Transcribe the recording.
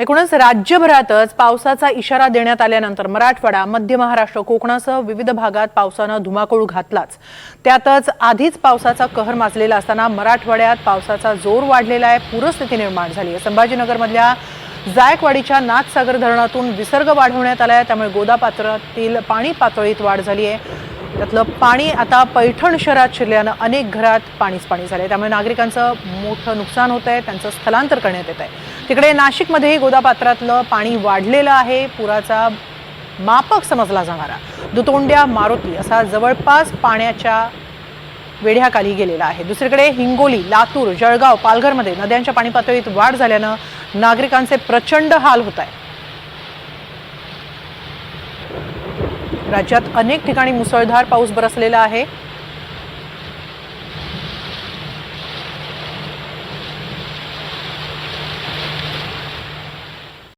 एकूणच राज्यभरातच पावसाचा इशारा देण्यात आल्यानंतर मराठवाडा मध्य महाराष्ट्र कोकणासह विविध भागात पावसानं धुमाकूळ घातलाच. त्यातच आधीच पावसाचा कहर माजलेला असताना मराठवाड्यात पावसाचा जोर वाढलेला आहे पूरस्थिती निर्माण झाली आहे. संभाजीनगरमधल्या जायकवाडीच्या नाथसागर धरणातून विसर्ग वाढवण्यात आला आहे त्यामुळे गोदापात्रातील पाणी पातळीत वाढ झाली आहे. त्यातलं पाणी आता पैठण शहरात शिरल्यानं अनेक घरात पाणीच पाणी झालंय. त्यामुळे नागरिकांचं मोठं नुकसान होत आहे त्यांचं स्थलांतर करण्यात येत आहे तिकडे नाशिकमध्येही गोदापात्रातलं पाणी वाढलेलं आहे. पुराचा मापक समजला जाणारा. दुतोंड्या मारुती असा जवळपास पाण्याच्या वेढ्याखाली गेलेला आहे. दुसरीकडे हिंगोली लातूर जळगाव पालघरमध्ये नद्यांच्या पाणी पातळीत वाढ झाल्यानं नागरिकांचे प्रचंड हाल होत आहे राज्यात अनेक ठिकाणी मुसळधार पाऊस बरसलेला आहे.